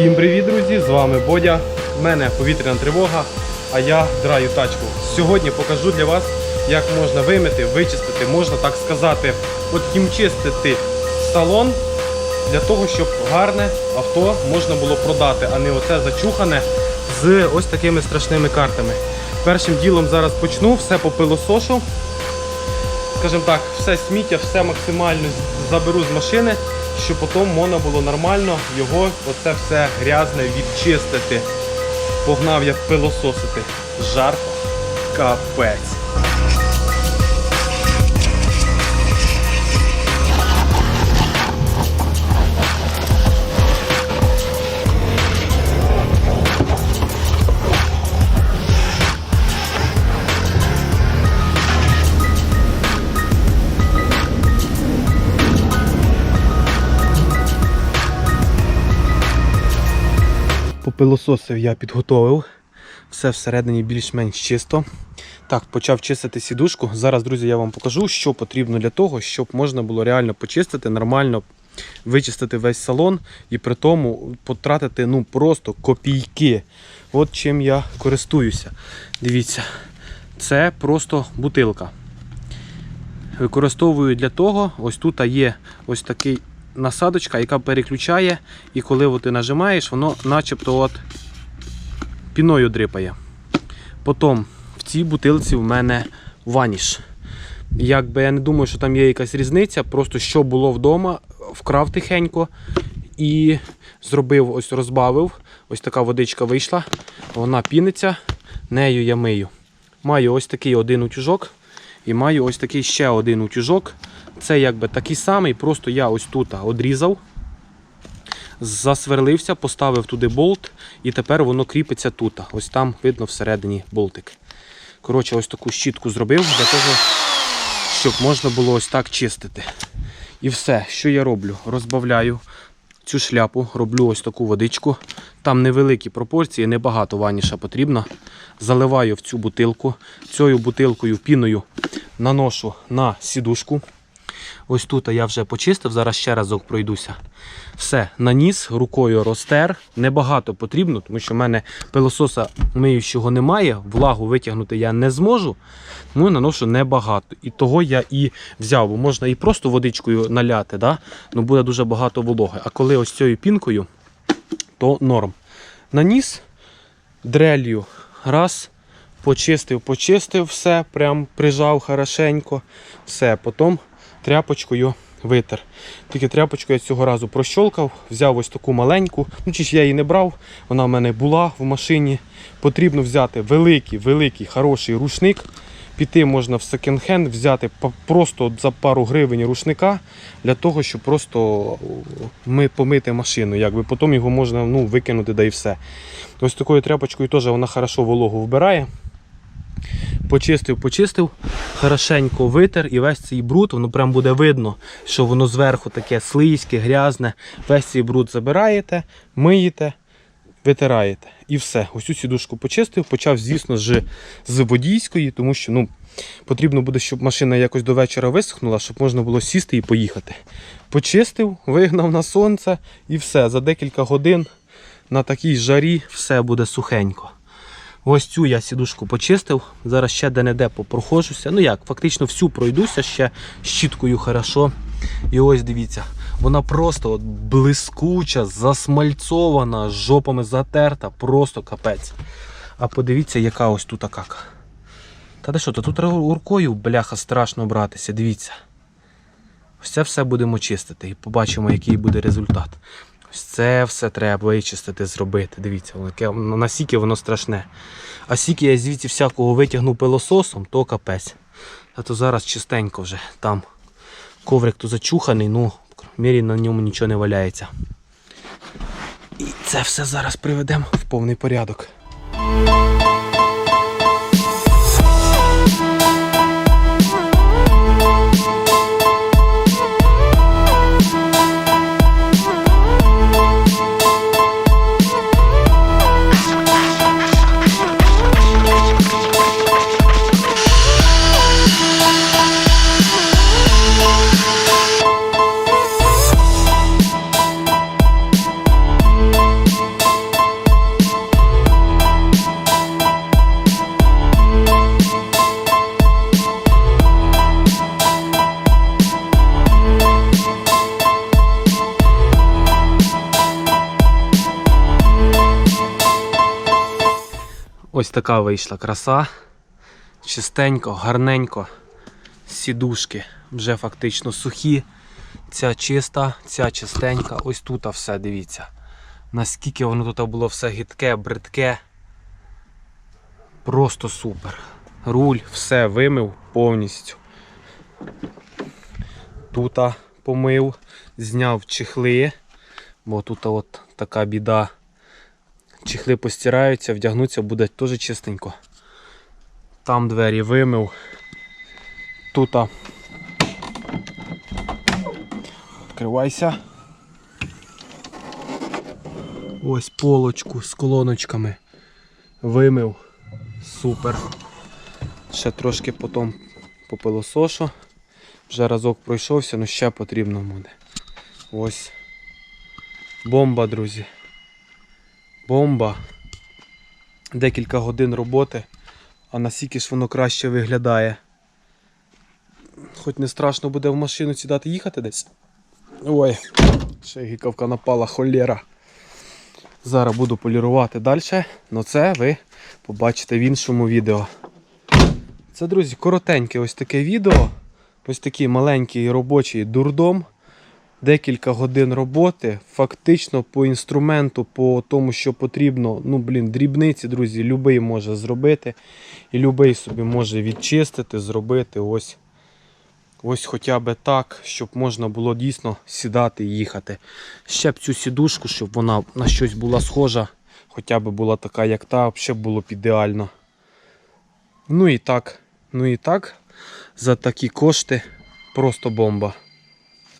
Всім привіт, друзі! З вами Бодя. У мене повітряна тривога, а я драю тачку. Сьогодні покажу для вас, як можна вимити, вичистити, можна так сказати, от хімчистити салон для того, щоб гарне авто можна було продати, а не оце зачухане з ось такими страшними картами. Першим ділом зараз почну, все по пилосошу. Скажімо так, все сміття, все максимально заберу з машини, щоб потім можна було нормально його оце все грязне відчистити. Погнав я пилососити. Жарко. Капець. Попилососив я підготовив. Все всередині більш-менш чисто. Так, почав чистити сідушку. Зараз, друзі, я вам покажу, що потрібно для того, щоб можна було реально почистити, нормально вичистити весь салон і при тому потратити ну, просто копійки. От чим я користуюся. Дивіться, це просто бутилка. Використовую для того, ось тут є ось такий насадочка, яка переключає, і коли ти нажимаєш, воно начебто от піною дрипає. Потім в цій бутилці в мене ваніш. Якби я не думаю, що там є якась різниця, просто що було вдома, вкрав тихенько і зробив, ось розбавив. Ось така водичка вийшла, вона піниться, нею я мию. Маю ось такий один утюжок і маю ось такий ще один утюжок. Це якби такий самий, просто я ось тут одрізав, засверлився, поставив туди болт, і тепер воно кріпиться тут. Ось там видно всередині болтик. Коротше, ось таку щітку зробив для того, щоб можна було ось так чистити. І все, що я роблю? Розбавляю цю шляпу, роблю ось таку водичку. Там невеликі пропорції, небагато ваніша потрібно. Заливаю в цю бутилку. Цією бутилкою піною наношу на сідушку. Ось тут я вже почистив, зараз ще разок пройдуся. Все, наніс, рукою розтер. Небагато потрібно, тому що в мене пилососа миючого немає, влагу витягнути я не зможу. Ну, наношу небагато. І того я і взяв, бо можна і просто водичкою наляти, да? ну буде дуже багато вологи. А коли ось цією пінкою, то норм. Наніс дрелью раз, почистив, почистив все, прям прижав хорошенько. Все, потім тряпочкою витер. Тільки тряпочку я цього разу прощолкав, взяв ось таку маленьку. Ну, чи ж я її не брав, вона в мене була в машині. Потрібно взяти великий, великий, хороший рушник. Піти можна в секонд-хенд, взяти просто за пару гривень рушника для того, щоб просто ми помити машину. Якби потім його можна ну, викинути, да і все. Ось такою тряпочкою теж вона хорошо вологу вбирає. Почистив, почистив, хорошенько витер і весь цей бруд, воно прям буде видно, що воно зверху таке слизьке, грязне. Весь цей бруд забираєте, миєте, витираєте. І все. Ось цю сідушку почистив, почав, звісно, з, з водійської, тому що ну, потрібно буде, щоб машина якось до вечора висохнула, щоб можна було сісти і поїхати. Почистив, вигнав на сонце і все. За декілька годин на такій жарі все буде сухенько. Ось цю я сідушку почистив. Зараз ще де-не-де попроходжуся. Ну як, фактично всю пройдуся ще щіткою хорошо. І ось дивіться, вона просто от блискуча, засмальцована, жопами затерта, просто капець. А подивіться, яка ось тут кака. Та де що, то тут рукою, бляха, страшно братися, дивіться. Ось це все будемо чистити і побачимо, який буде результат. Ось це все треба вичистити, зробити. Дивіться, яке- наскільки воно страшне. А скільки я звідси всякого витягну пилососом, то капець. А то зараз чистенько вже там. Коврик то зачуханий, ну, в мірі на ньому нічого не валяється. І це все зараз приведемо в повний порядок. Ось така вийшла краса. Чистенько, гарненько. Сідушки вже фактично сухі. Ця чиста, ця чистенька. Ось тут все, дивіться. Наскільки воно тут було все гидке, бридке. Просто супер. Руль, все вимив повністю. Тут помив, зняв чехли, бо тут от така біда. Чехли постираються, вдягнуться, буде теж чистенько. Там двері вимив. Тут. Відкривайся. Ось полочку з колоночками. Вимив. Супер. Ще трошки потім попилосошу. Вже разок пройшовся, але ще потрібно буде. Ось. Бомба, друзі. Бомба. Декілька годин роботи, а наскільки ж воно краще виглядає. Хоч не страшно буде в машину сідати їхати десь. Ой, ще гікавка напала холєра. Зараз буду полірувати далі, але це ви побачите в іншому відео. Це, друзі, коротеньке ось таке відео. Ось такий маленький робочий дурдом. Декілька годин роботи. Фактично по інструменту, по тому, що потрібно. Ну, блін, дрібниці, друзі, любий може зробити. І любий собі може відчистити, зробити ось. Ось хоча б так, щоб можна було дійсно сідати і їхати. Ще б цю сідушку, щоб вона на щось була схожа, хоча б була така, як та, ще було б ідеально. Ну і так, ну і так, за такі кошти просто бомба.